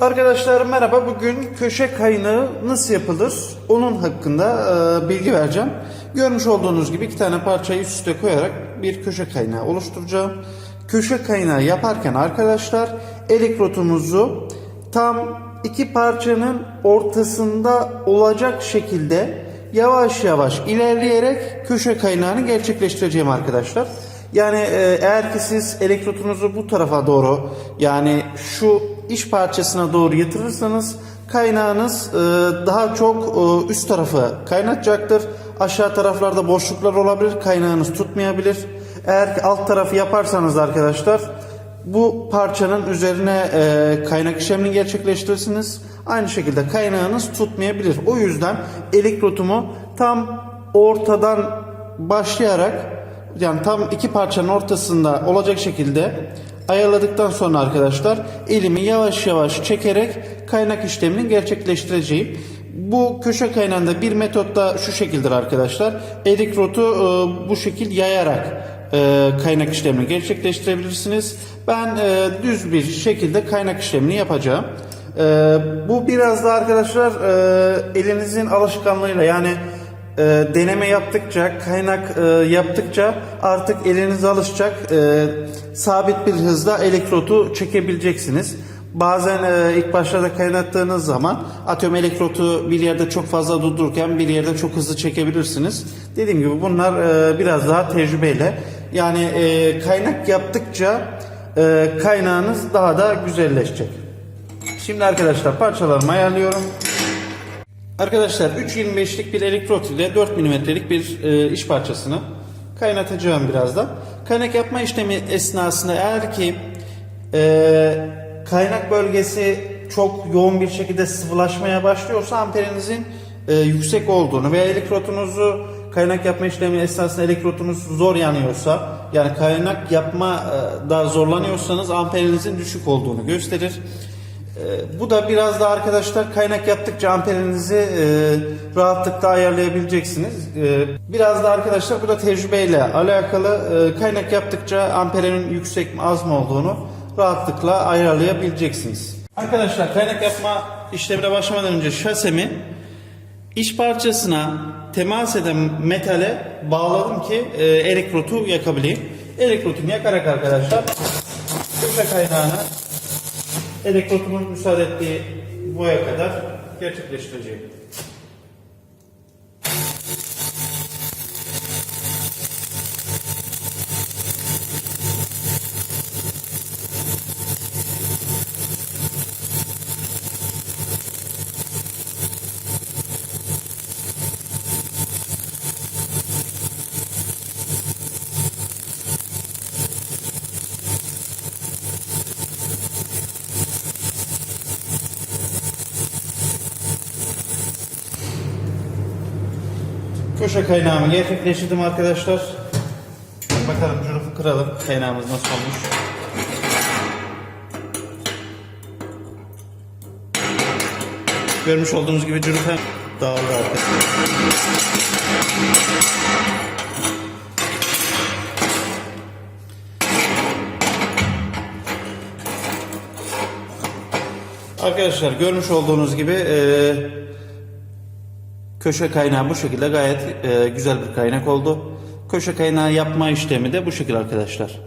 Arkadaşlar merhaba. Bugün köşe kaynağı nasıl yapılır? Onun hakkında e, bilgi vereceğim. Görmüş olduğunuz gibi iki tane parçayı üst üste koyarak bir köşe kaynağı oluşturacağım. Köşe kaynağı yaparken arkadaşlar elektrotumuzu tam iki parçanın ortasında olacak şekilde yavaş yavaş ilerleyerek köşe kaynağını gerçekleştireceğim arkadaşlar. Yani e, eğer ki siz elektrotunuzu bu tarafa doğru yani şu iç parçasına doğru yatırırsanız kaynağınız e, daha çok e, üst tarafı kaynatacaktır. Aşağı taraflarda boşluklar olabilir. Kaynağınız tutmayabilir. Eğer ki alt tarafı yaparsanız arkadaşlar bu parçanın üzerine e, kaynak işlemini gerçekleştirirsiniz. Aynı şekilde kaynağınız tutmayabilir. O yüzden elektrotumu tam ortadan başlayarak yani tam iki parçanın ortasında olacak şekilde ayarladıktan sonra arkadaşlar elimi yavaş yavaş çekerek kaynak işlemini gerçekleştireceğim. Bu köşe kaynağında bir metot da şu şekildir arkadaşlar. Elektrotu e, bu şekil yayarak e, kaynak işlemini gerçekleştirebilirsiniz. Ben e, düz bir şekilde kaynak işlemini yapacağım. E, bu biraz da arkadaşlar e, elinizin alışkanlığıyla yani e, deneme yaptıkça, kaynak e, yaptıkça artık eliniz alışacak. E, sabit bir hızda elektrotu çekebileceksiniz. Bazen e, ilk başlarda kaynattığınız zaman atıyorum elektrotu bir yerde çok fazla durdururken bir yerde çok hızlı çekebilirsiniz. Dediğim gibi bunlar e, biraz daha tecrübeyle. Yani e, kaynak yaptıkça e, kaynağınız daha da güzelleşecek. Şimdi arkadaşlar parçalarımı ayarlıyorum. Arkadaşlar 3.25'lik bir elektrot ile 4 mm'lik bir e, iş parçasını kaynatacağım birazdan. Kaynak yapma işlemi esnasında eğer ki e, kaynak bölgesi çok yoğun bir şekilde sıvılaşmaya başlıyorsa amperinizin e, yüksek olduğunu veya elektrotunuzu kaynak yapma işlemi esnasında elektrotunuz zor yanıyorsa yani kaynak yapma e, da zorlanıyorsanız amperinizin düşük olduğunu gösterir. Ee, bu da biraz da arkadaşlar kaynak yaptıkça amperinizi e, rahatlıkla ayarlayabileceksiniz. Ee, biraz da arkadaşlar bu da tecrübeyle alakalı e, kaynak yaptıkça amperin yüksek mi az mı olduğunu rahatlıkla ayarlayabileceksiniz. Arkadaşlar kaynak yapma işlemine başlamadan önce şasemi iç parçasına temas eden metale bağladım ki e, elektrotu yakabileyim. Elektrotumu yakarak arkadaşlar köşe kaynağını elektrotumun müsaade ettiği boya kadar gerçekleştireceğim. Köşe kaynağımı gerçekleştirdim arkadaşlar. Bakalım curufu kıralım. Kaynağımız nasıl olmuş. Görmüş olduğunuz gibi curuf hem dağıldı arkadaşlar. Arkadaşlar görmüş olduğunuz gibi eee Köşe kaynağı bu şekilde gayet e, güzel bir kaynak oldu. Köşe kaynağı yapma işlemi de bu şekilde arkadaşlar.